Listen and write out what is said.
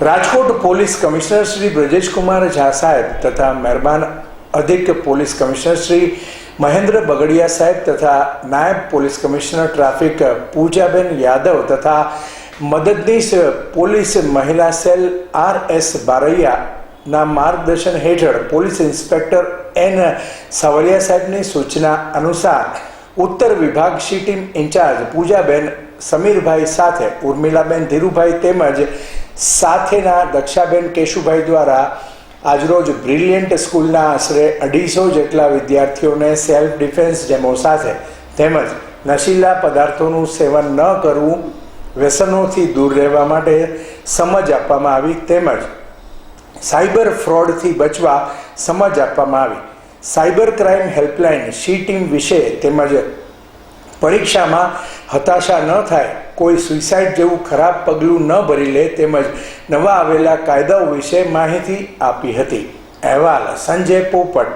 Rajkot police commissioner Shri Brajeshkumar Jha સાહેબ તથા મહેરબાન અધિક પોલીસ કમિશનર શ્રી મહેન્દ્ર બગડિયા સાહેબ તથા નાયબ police commissioner traffic Poojaben Yadav તથા મદદનીશ પોલીસ મહિલા સેલ આર એસ બારૈયાના માર્ગદર્શન હેઠળ પોલીસ ઇન્સ્પેક્ટર એન સવરિયા સાહેબની સૂચના અનુસાર ઉત્તર વિભાગ C team incharge Poojaben Samirbhai સાથે ઉર્મિલાબેન ધીરુભાઈ તેમજ સાથેના દક્ષાબેન કેશુભાઈ દ્વારા આજરોજ બ્રિલિયન્ટ સ્કૂલના આશરે અઢીસો જેટલા વિદ્યાર્થીઓને સેલ્ફ ડિફેન્સ ડેમો સાથે તેમજ નશીલા પદાર્થોનું સેવન ન કરવું, વ્યસનોથી દૂર રહેવા માટે સમજ આપવામાં આવી તેમજ સાયબર ફ્રોડથી બચવા સમજ આપવામાં આવી. Cyber crime helpline C team વિશે તેમજ પરીક્ષામાં હતાશા ન થાય, કોઈ સુઇસાઇડ જેવું ખરાબ પગલું ન ભરી લે તેમજ નવા આવેલા કાયદાઓ વિશે માહિતી આપી હતી. અહેવાલ સંજય પોપટ.